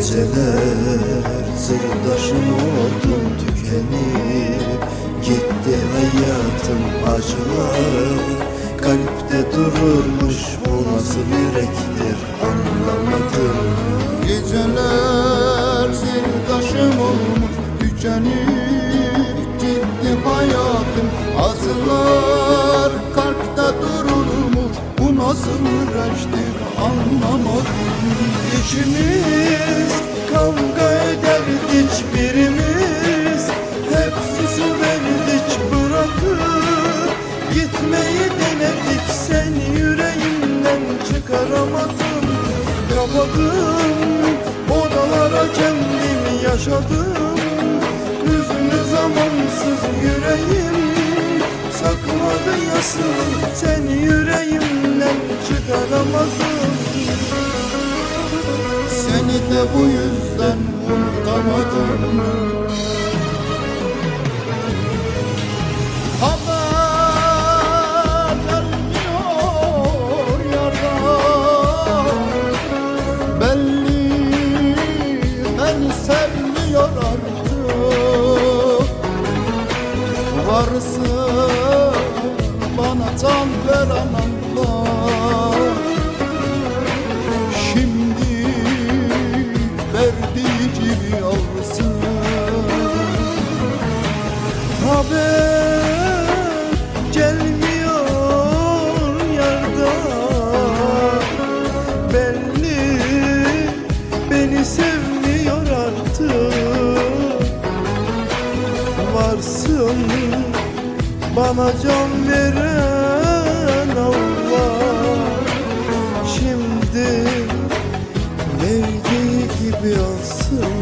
Geceler sırdaşım oldum tükenip Gitti hayatım acılar. Kalpte dururmuş bu nasıl yürektir anlamadım. Geceler sırdaşım olmuş tükenip Gitti hayatım acılar nasıl reçtir anlamadım. İkimiz kavga ederdik birimiz Hep susu verdik bırakıp Gitmeyi denedik. Seni yüreğimden çıkaramadım. Kapadım odalara kendimi yaşadım. Hüznü zamansız yüreğim Sakladı yasını seni yüreğimden çıkaramadım. Seni de bu yüzden unutamadım. Sevmiyor artık. Varsın bana can veren Allah bana can veren Allah. Şimdi verdiği gibi alsın.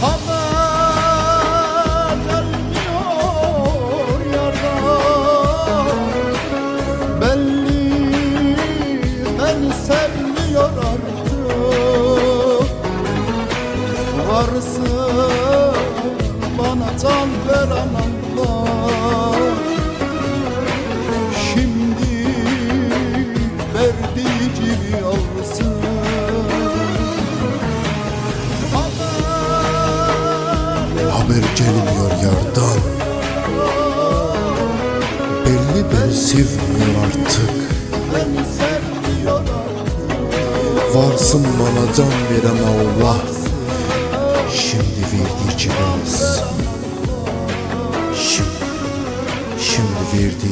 Haber gelmiyor yardan. Belli beni sevmiyor artık. Varsın can veren Allah Şimdi verdiği gibi alsın. Haber gelmiyor yardan? Belli Beni sevmiyor artık. Varsın bana can veren Allah. Şimdi verdiği gibi alsın Verdiği